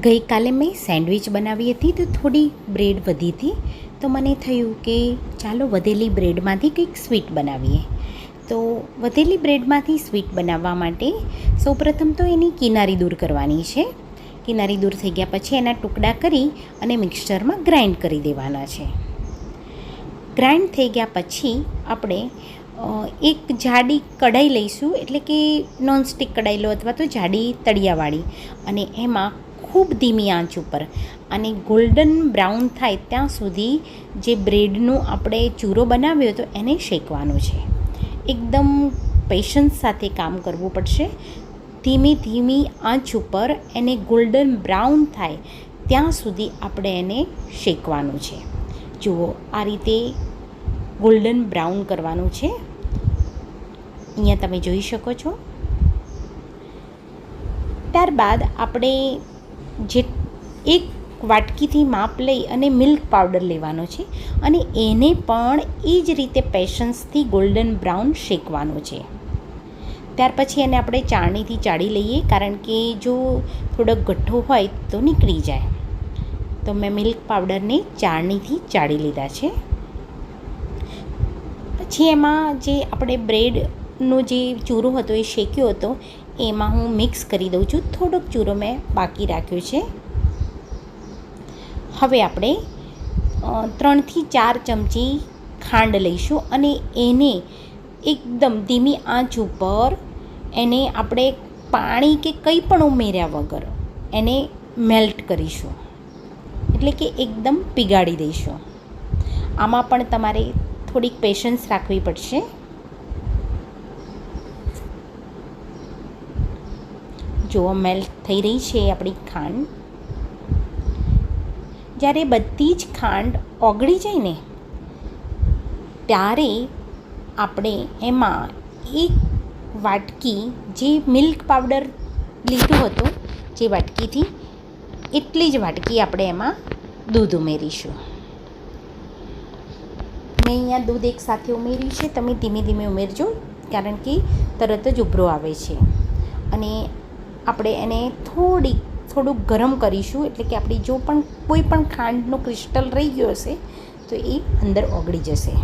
ગઈકાલે મેં સેન્ડવિચ બનાવી હતી તો થોડી બ્રેડ વધી હતી. તો મને થયું કે ચાલો વધેલી બ્રેડમાંથી કંઈક સ્વીટ બનાવીએ. તો વધેલી બ્રેડમાંથી સ્વીટ બનાવવા માટે સૌપ્રથમ તો એની કિનારી દૂર કરવાની છે. કિનારી દૂર થઈ ગયા પછી એના ટુકડા કરી અને મિક્સચરમાં ગ્રાઇન્ડ કરી દેવાના છે. ગ્રાઇન્ડ થઈ ગયા પછી આપણે એક જાડી કઢાઈ લઈશું એટલે કે નોનસ્ટિક કઢાઈ લો અથવા તો જાડી તળિયાવાળી. અને એમાં ખૂબ ધીમી આંચ ઉપર અને ગોલ્ડન બ્રાઉન થાય ત્યાં સુધી જે બ્રેડનું આપણે ચૂરો બનાવ્યો હતો એને શેકવાનો છે. એકદમ પેશન્સ સાથે કામ કરવું પડશે. ધીમી ધીમી આંચ ઉપર એને ગોલ્ડન બ્રાઉન થાય ત્યાં સુધી આપણે એને શેકવાનું છે. જુઓ, આ રીતે ગોલ્ડન બ્રાઉન કરવાનું છે. અહીંયા તમે જોઈ શકો છો. ત્યારબાદ આપણે જે એક વાટકીથી માપ લઈ અને મિલ્ક પાવડર લેવાનો છે અને એને પણ એ જ રીતે પેશન્સથી ગોલ્ડન બ્રાઉન શેકવાનો છે. ત્યાર પછી એને આપણે ચાળણીથી ચાળી લઈએ કારણ કે જો થોડોક ગઠ્ઠો હોય તો નીકળી જાય. તો મેં મિલ્ક પાવડરને ચાળણીથી ચાળી લીધા છે. પછી એમાં જે આપણે બ્રેડનો જે ચૂરો હતો એ શેક્યો હતો એમાં હું મિક્સ કરી દઉં છું. થોડોક ચૂરો મેં બાકી રાખ્યો છે. હવે આપણે ત્રણથી ચાર ચમચી ખાંડ લઈશું અને એને એકદમ ધીમી આંચ ઉપર એને આપણે પાણી કે કંઈ પણ ઉમેર્યા વગર એને મેલ્ટ કરીશું. એટલે કે એકદમ પીગાળી દઈશું. આમાં પણ તમારે થોડીક પેશન્સ રાખવી પડશે. જો મેલ્ટ થઈ રહી છે આપણી ખાંડ. જ્યારે બધી જ ખાંડ ઓગળી જાય ને, ત્યારે આપણે એમાં એક વાટકી જે મિલ્ક પાવડર લીધું હતું, જે વાટકીથી એટલી જ વાટકી આપણે એમાં દૂધ ઉમેરીશું. મેં અહીંયા દૂધ એક સાથે ઉમેર્યું છે, તમે ધીમે ધીમે ઉમેરજો, કારણ કે તરત જ ઉભરો આવે છે. અને આપણે એને થોડીક થોડુંક ગરમ કરીશું, એટલે કે આપણી જો પણ કોઈ પણ ખાંડનો ક્રિસ્ટલ રહી ગયો હશે, તો એ અંદર ઓગળી જશે.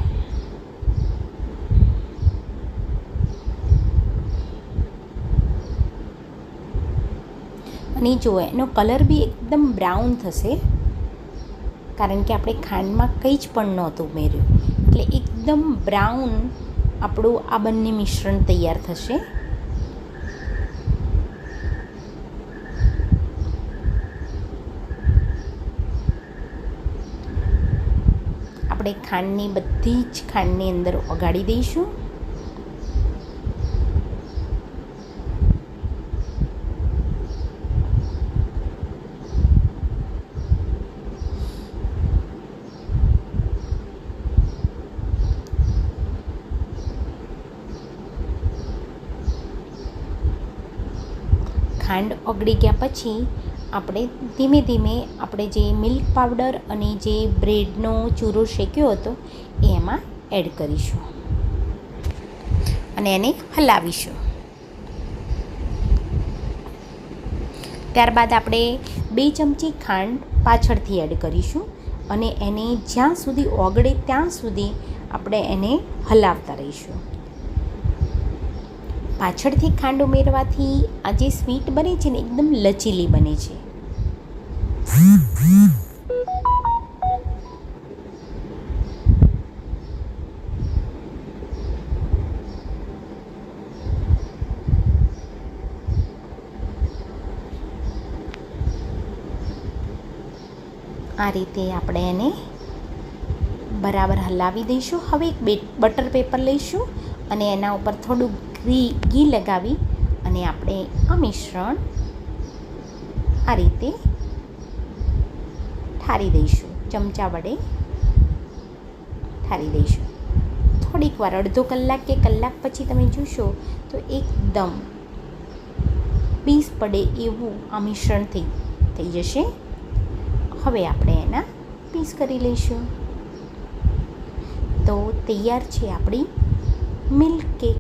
અને જો એનો કલર બી એકદમ બ્રાઉન થશે, કારણ કે આપણે ખાંડમાં કંઈ જ પણ નહોતું ઉમેર્યું. એટલે એકદમ બ્રાઉન આપણું આ બંને મિશ્રણ તૈયાર થશે. આપણે ખાંડની બધી જ ખાંડની અંદર ઓગાળી દઈશું. ખાંડ ઓગળી ગયા પછી આપણે ધીમે ધીમે આપણે જે મિલ્ક પાવડર અને જે બ્રેડનો ચૂરો શેક્યો હતો એ એમાં એડ કરીશું. અને એને હલાવીશું. ત્યારબાદ આપણે બે ચમચી ખાંડ પાછળથી એડ કરીશું અને એને જ્યાં સુધી ઓગળે ત્યાં સુધી આપણે એને હલાવતા રહીશું. પાછળથી ખાંડ ઉમેરવાથી આ જે સ્વીટ બને છે ને એકદમ લચીલી બને છે. આ રીતે આપણે એને બરાબર હલાવી દઈશું. હવે એક બટર પેપર લઈશું અને એના ઉપર થોડું ઘી ઘી લગાવી અને આપણે આ મિશ્રણ આ રીતે ઠારી દઈશું. ચમચા વડે ઠારી દઈશું. થોડીક વાર, અડધો કલાક કે કલાક પછી તમે જોશો તો એકદમ પીસ પડે એવું આ મિશ્રણ થઈ થઈ જશે. હવે આપણે એના પીસ કરી લઈશું. તો તૈયાર છે આપણી મિલ્ક કેક